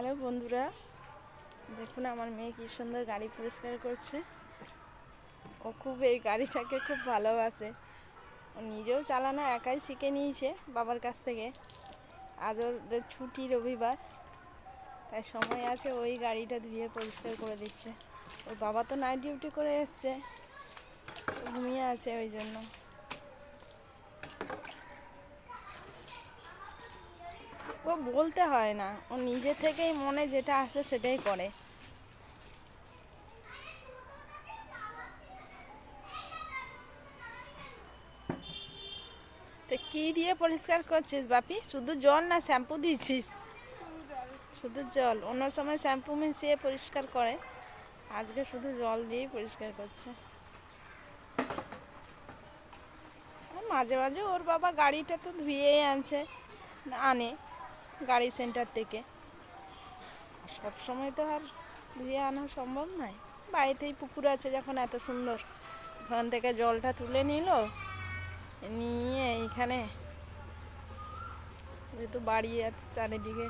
Hello বন্ধুরা, দেখুন আমার মেয়ে কি সুন্দর গাড়ি পরিষ্কার করছে। ও খুব এই গাড়িটাকে খুব ভালোবাসে। ও নিজেও চালানো একাই শিখে নিয়েছে বাবার কাছ থেকে। আজ ওদের ছুটি রবিবার, তাই সময় আছে ওই গাড়িটা ধুয়ে পরিষ্কার করে দিচ্ছে। ওর বাবা তো নাইট ডিউটি করে এসছে ঘুমিয়ে আছে ওই জন্য। ও বলতে হয় না। ও নিজে থেকেই মনে যেটা আসে সেটাই করে। তো কি দিয়ে পরিষ্কার করছিস বাপি? শুধু জল না শ্যাম্পু দিয়েছিস? শুধু জল। অন্য সময় শ্যাম্পু মিশিয়ে পরিষ্কার করে। আজকে শুধু জল দিয়েই পরিষ্কার করছে। মাঝে মাঝে ওর বাবা গাড়িটা তো ধুয়েই আনছে, আনে। গাড়ি সেন্টার থেকে। সব সময় তো আর ধুয়ে আনা সম্ভব নয়। বাড়িতেই পুকুর আছে যখন এত সুন্দর। ওখান থেকে জলটা তুলে নিল, নিয়ে এইখানে যেহেতু বাড়ি আছে চারিদিকে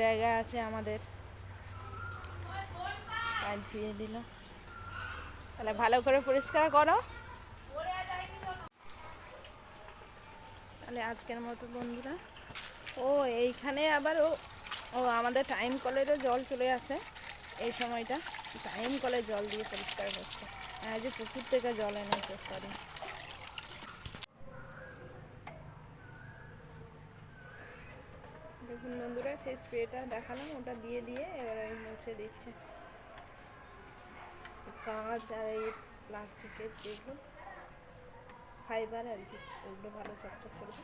জায়গা আছে আমাদের ধুয়ে দিল। তাহলে ভালো করে পরিষ্কার করো। তাহলে আজকের মতো বন্ধুরা। ও, এইখানে আবার ও আমাদের টাইম কলেরও জল চলে আসে এই সময়টা। টাইম কলে জল দিয়ে পরিষ্কার আর এই যে পুকুর থেকে জল এনেছে সরি দেখুন বন্ধুরা, সেই স্প্রেটা দেখালাম, ওটা দিয়ে দিয়ে এবার ওই মুছে দিচ্ছে। কাঁচ আর এই প্লাস্টিকের যেগুলো ফাইবার আর কি, ওগুলো ভালো চকচক করবে।